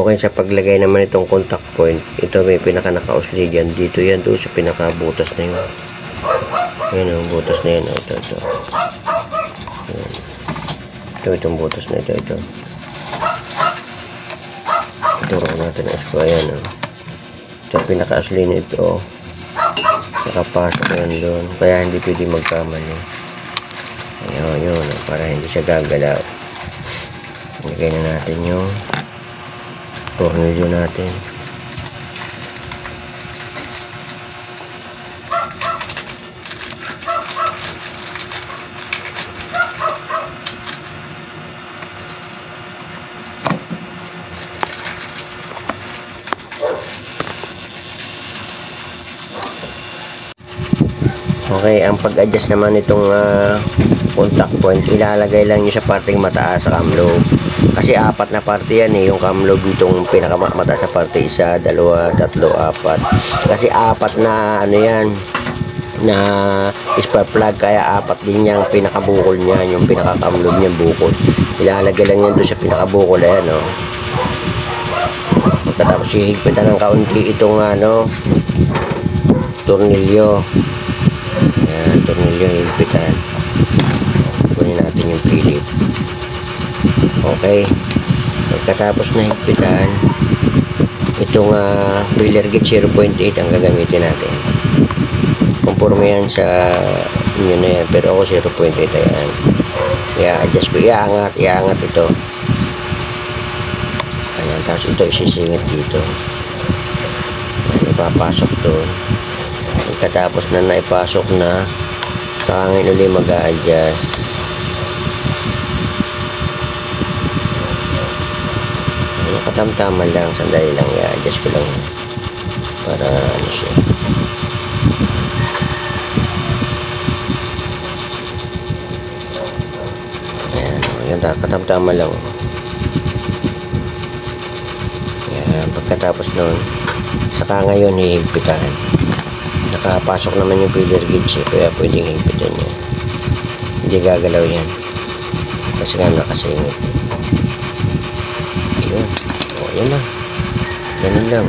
Okay, sa paglagay naman itong contact point, ito may pinaka naka-usli dyan. Dito yan, doon sa pinaka butas na yun. Yan ang butas na yan. Ito, ito. Ito, itong butas na ito, ito. Turo natin ang screw. Ayan, oh. Ito ang pinaka-usli nito. Nakapasok yan doon. Kaya hindi pwede magkamali. Ayun, yun. oh, Para hindi siya gagalaw. Lagay na natin yung tornilyo natin. Okay, ang pag-adjust naman itong ah, contact point, ilalagay lang nyo sa parteng mataas sa cam lobe. Kasi apat na parte yan eh, yung cam lobe itong pinakamataas sa parte, isa, dalawa, tatlo, apat. Kasi apat na ano yan, na spark plug, kaya apat din yung pinakabukol niya, yung pinaka-cam lobe niya bukol. Ilalagay lang yan doon sa pinakabukol, ayan o. Oh. Pagkatapos hihigpitan ng kaunti itong ano, tornilyo. Ayan, tornilyo higpitan. Kunin natin yung Philip. Okay. Pagkatapos na higpitan, itong uh, filler gauge 0.8 ang gagamitin natin. Conforme yan sa inyo na yan. Pero ako 0.8 ayan. I-adjust ko. Iangat, iangat ito. Ayan, tapos ito isisingit dito. Ayan, ipapasok doon. Pagkatapos na naipasok na, saka ngayon ulit mag-a-adjust. Katamtaman lang, sandali lang, i-adjust ko lang para ano siya. Ayan, o, yan, katamtaman lang. Ayan, pagkatapos nun, saka ngayon hihigpitan. Nakapasok naman yung filler gauge eh, kaya pwedeng higpitan niya. Hindi gagalaw yan. Kasi nga nakasingit yan na ganun lang